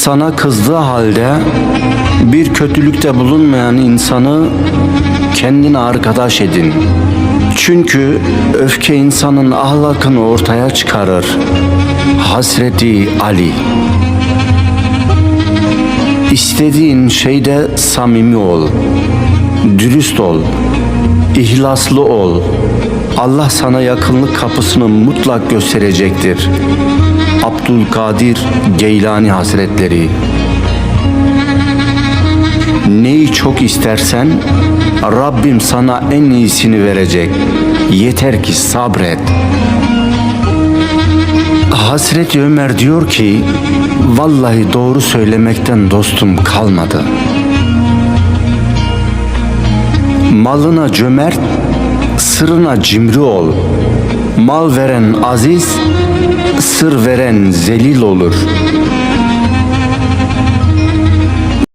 sana kızdığı halde bir kötülükte bulunmayan insanı kendine arkadaş edin. Çünkü öfke insanın ahlakını ortaya çıkarır. Hasreti Ali İstediğin şeyde samimi ol. Dürüst ol. ihlaslı ol. Allah sana yakınlık kapısını mutlak gösterecektir. Abdülkadir Geylani Hazretleri Neyi çok istersen Rabbim sana en iyisini verecek. Yeter ki sabret. Hasreti Ömer diyor ki vallahi doğru söylemekten dostum kalmadı. Malına cömert, sırrına cimri ol. Mal veren aziz, sır veren zelil olur.